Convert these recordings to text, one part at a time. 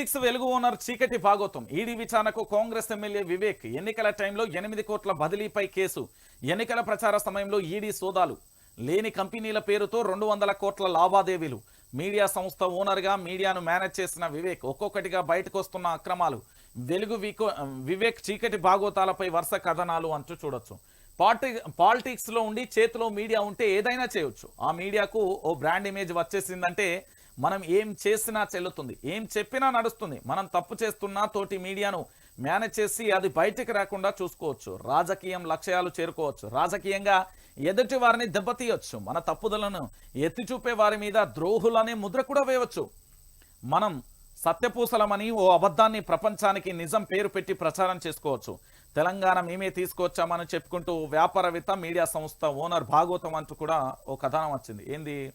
Six వెలుగు owner చీకటి భాగోతం. ED విచారణకు కాంగ్రెస్ ఎమ్మెల్యే వివేక్. ఎన్నికల టైంలో ఎనిమిది కోట్ల బదిలీపై కేసు. ఎన్నికల ప్రచార సమయంలో ఈడీ సోదాలు. లేని కంపెనీల పేరుతో రెండు వందల కోట్ల లావాదేవీలు. మీడియా సంస్థ ఓనర్గా మీడియాను మేనేజ్ చేసిన వివేక్ ఒక్కొక్కటిగా బయటకు వస్తున్న అక్రమాలు. వెలుగు వికో వివేక్ చీకటి భాగోతాలపై వరుస కథనాలు అంటూ చూడొచ్చు. పార్టీ పాలిటిక్స్లో ఉండి చేతిలో మీడియా ఉంటే ఏదైనా చేయొచ్చు. ఆ మీడియాకు ఓ బ్రాండ్ ఇమేజ్ వచ్చేసిందంటే మనం ఏం చేసినా చెల్లుతుంది. ఏం చెప్పినా నడుస్తుంది. మనం తప్పు చేస్తున్నా తోటి మీడియాను మేనేజ్ చేసి అది బయటికి రాకుండా చూసుకోవచ్చు. రాజకీయం లక్ష్యాలు చేరుకోవచ్చు. రాజకీయంగా ఎదుటి వారిని దెబ్బతీయవచ్చు మన తప్పుదలను ఎత్తి చూపే వారి మీద ద్రోహులనే ముద్ర కూడా వేయవచ్చు. మనం సత్యపూసలమని ఓ అబద్ధాన్ని ప్రపంచానికి నిజం పేరు పెట్టి ప్రచారం చేసుకోవచ్చు. తెలంగాణ మేమే తీసుకొచ్చామని చెప్పుకుంటూ వ్యాపారవేత్త మీడియా సంస్థ ఓనర్ భాగవతం అంటూ కూడా ఓ కథనం వచ్చింది. ఏంది?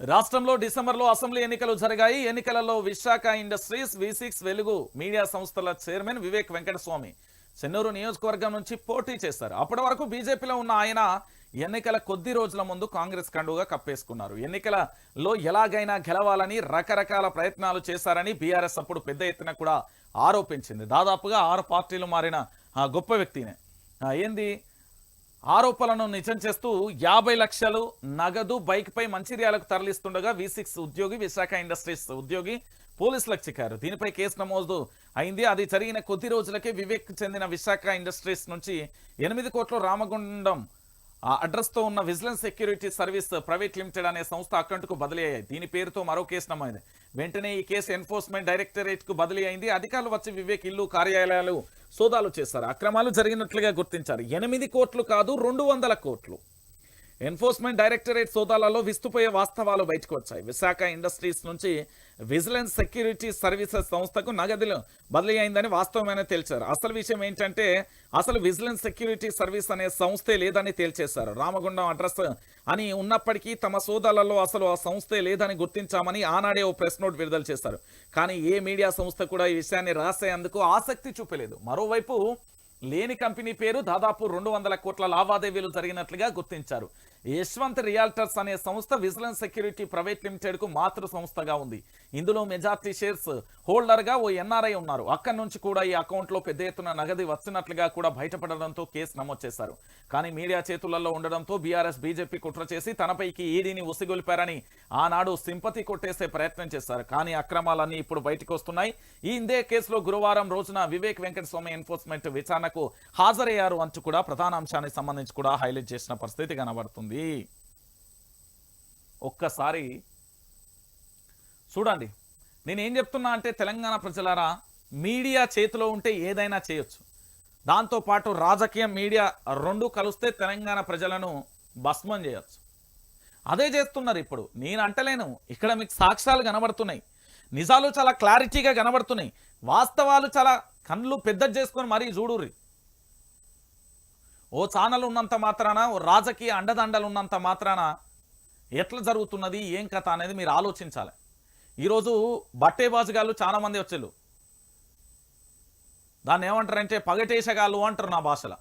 రాష్ట్రంలో డిసెంబర్లో అసెంబ్లీ ఎన్నికలు జరిగాయి. ఎన్నికలలో Visakha Industries V six Velugu media సంస్థల చైర్మన్ వివేక్ వెంకటస్వామి చెన్నూరు నియోజకవర్గం నుంచి పోటీ చేశారు. అప్పటి వరకు బీజేపీలో ఉన్న ఆయన ఎన్నికల కొద్ది రోజుల ముందు కాంగ్రెస్ కండుగా కప్పేసుకున్నారు. ఎన్నికలలో ఎలాగైనా గెలవాలని రకరకాల ప్రయత్నాలు చేశారని బీఆర్ఎస్ అప్పుడు పెద్ద ఎత్తున కూడా ఆరోపించింది. దాదాపుగా ఆరు పార్టీలు మారిన ఆ గొప్ప వ్యక్తినే. ఏంది? ఆరోపణలను నిజం చేస్తూ యాభై లక్షలు నగదు బైక్ పై మంచిర్యాలకు తరలిస్తుండగా వి సిక్స్ ఉద్యోగి విశాఖ ఇండస్ట్రీస్ ఉద్యోగి పోలీసులకు చిక్కారు. దీనిపై కేసు నమోదు అయింది. అది జరిగిన కొద్ది రోజులకే వివేక్ చెందిన విశాఖ ఇండస్ట్రీస్ నుంచి ఎనిమిది కోట్ల రామగుండం ఆ అడ్రస్తో ఉన్న vigilance security service private limited అనే సంస్థ అకౌంట్కు బదిలీ అయ్యాయి. దీని పేరుతో మరో కేసు నమోదైంది. వెంటనే ఈ కేసు ఎన్ఫోర్స్మెంట్ డైరెక్టరేట్కు బదిలీ అయింది. అధికారులు వచ్చి వివేక్ ఇల్లు కార్యాలయాలు సోదాలు చేశారు. అక్రమాలు జరిగినట్లుగా గుర్తించారు. ఎనిమిది కోట్లు కాదు రెండు వందల కోట్లు. ఎన్ఫోర్స్మెంట్ డైరెక్టరేట్ సోదాలలో విస్తుపోయే వాస్తవాలు బయటకు వచ్చాయి. విశాఖ ఇండస్ట్రీస్ నుంచి విజిలెన్స్ సెక్యూరిటీ సర్వీసెస్ సంస్థకు నగదులు బదిలీ అయిందని వాస్తవమైన తేల్చారు. అసలు విషయం ఏంటంటే అసలు విజిలెన్స్ సెక్యూరిటీ సర్వీస్ అనే సంస్థే లేదని తేల్చేశారు. రామగుండం అడ్రస్ అని ఉన్నప్పటికీ తమ సోదాలలో అసలు ఆ సంస్థే లేదని గుర్తించామని ఆనాడే ఓ ప్రెస్ నోట్ విడుదల చేశారు. కానీ ఏ మీడియా సంస్థ కూడా ఈ విషయాన్ని రాసేందుకు ఆసక్తి చూపలేదు. మరోవైపు లేని కంపెనీ పేరు దాదాపు రెండు వందల కోట్ల లావాదేవీలు జరిగినట్లుగా గుర్తించారు. యశ్వంత్ రియాల్టర్స్ అనే సంస్థ విజిలెన్స్ సెక్యూరిటీ ప్రైవేట్ లిమిటెడ్కు మాతృ సంస్థగా ఉంది. ఇందులో మెజార్టీ షేర్స్ హోల్డర్గా ఓ ఎన్ఆర్ఐ ఉన్నారు. అక్కడి నుంచి కూడా ఈ అకౌంట్లో పెద్ద ఎత్తున నగదు వచ్చినట్లుగా కూడా బయటపడడంతో కేసు నమోదు చేశారు. కానీ మీడియా చేతులలో ఉండడంతో బీఆర్ఎస్ బీజేపీ కుట్ర చేసి తనపైకి ఈడీని ఉసిగొలిపారని ఆనాడు సింపతి కొట్టేసే ప్రయత్నం చేశారు. కానీ అక్రమాలన్నీ ఇప్పుడు బయటకు వస్తున్నాయి. ఈ ఇందే కేసులో గురువారం రోజున వివేక్ వెంకటస్వామి ఎన్ఫోర్స్మెంట్ విచారణకు హాజరయ్యారు అంటూ కూడా ప్రధాన అంశానికి సంబంధించి కూడా హైలైట్ చేసిన పరిస్థితి కనబడుతుంది. ఒక్కసారి చూడండి. నేనేం చెప్తున్నా అంటే తెలంగాణ ప్రజలారా మీడియా చేతిలో ఉంటే ఏదైనా చేయొచ్చు. దాంతోపాటు రాజకీయం మీడియా రెండు కలిస్తే తెలంగాణ ప్రజలను భస్మం చేయొచ్చు. అదే చేస్తున్నారు ఇప్పుడు. నేను అంటలేను. ఇక్కడ మీకు సాక్ష్యాలు కనబడుతున్నాయి. నిజాలు చాలా క్లారిటీగా కనబడుతున్నాయి. వాస్తవాలు చాలా కళ్ళు పెద్ద చేసుకొని మరీ చూడుర్రి. ఓ ఛానల్ ఉన్నంత మాత్రాన ఓ రాజకీయ అండదండలు ఉన్నంత మాత్రాన ఎట్లా జరుగుతున్నది ఏం కథ అనేది మీరు ఆలోచించాలి. ఈరోజు బట్టేబాజుగాళ్ళు చాలా మంది వచ్చేళ్ళు. దాన్ని ఏమంటారంటే పగటేసగాళ్ళు అంటారు నా భాషలో.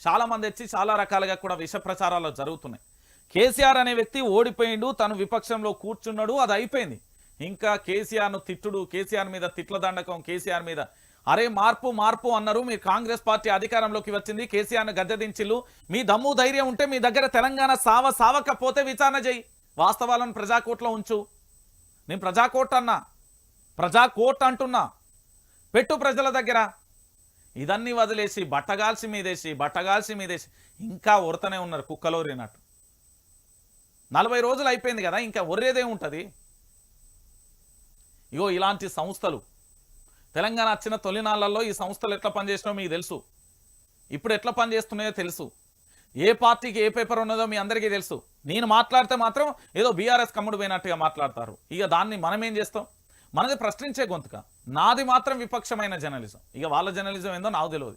చాలా మంది వచ్చి చాలా రకాలుగా కూడా విష ప్రచారాలు జరుగుతున్నాయి. కేసీఆర్ అనే వ్యక్తి ఓడిపోయిండు తను విపక్షంలో కూర్చున్నాడు అది అయిపోయింది. ఇంకా కేసీఆర్ను తిట్టుడు కేసీఆర్ మీద తిట్ల దండకం కేసీఆర్ మీద అరే మార్పు మార్పు అన్నారు. మీరు కాంగ్రెస్ పార్టీ అధికారంలోకి వచ్చింది. కేసీఆర్ను గద్దెదించిల్లు. మీ దమ్ము ధైర్యం ఉంటే మీ దగ్గర తెలంగాణ సావ సావకపోతే విచారణ చేయి. వాస్తవాలను ప్రజాకోట్లో ఉంచు. నేను ప్రజాకోట్ అన్నా. ప్రజాకోట్ అంటున్నా. పెట్టు ప్రజల దగ్గర. ఇదన్నీ వదిలేసి బట్టగాల్సి మీదేసి బట్టగాల్సి మీదేసి ఇంకా ఉరతనే ఉన్నారు కుక్కలోరినట్టు నలభై రోజులు అయిపోయింది కదా ఇంకా ఒర్రేదే ఉంటుంది. ఇగో ఇలాంటి సంస్థలు తెలంగాణ వచ్చిన తొలినాళ్ళలో ఈ సంస్థలు ఎట్లా పనిచేసినాయో మీకు తెలుసు. ఇప్పుడు ఎట్లా పనిచేస్తున్నాయో తెలుసు. ఏ పార్టీకి ఏ పేపర్ ఉన్నదో మీ అందరికీ తెలుసు. నేను మాట్లాడితే మాత్రం ఏదో బీఆర్ఎస్ కమ్ముడు పోయినట్టుగా మాట్లాడతారు. ఇక దాన్ని మనం ఏం చేస్తాం? మనది ప్రశ్నించే గొంతుక. నాది మాత్రం విపక్షమైన జర్నలిజం. ఇక వాళ్ళ జర్నలిజం ఏందో నాకు తెలియదు.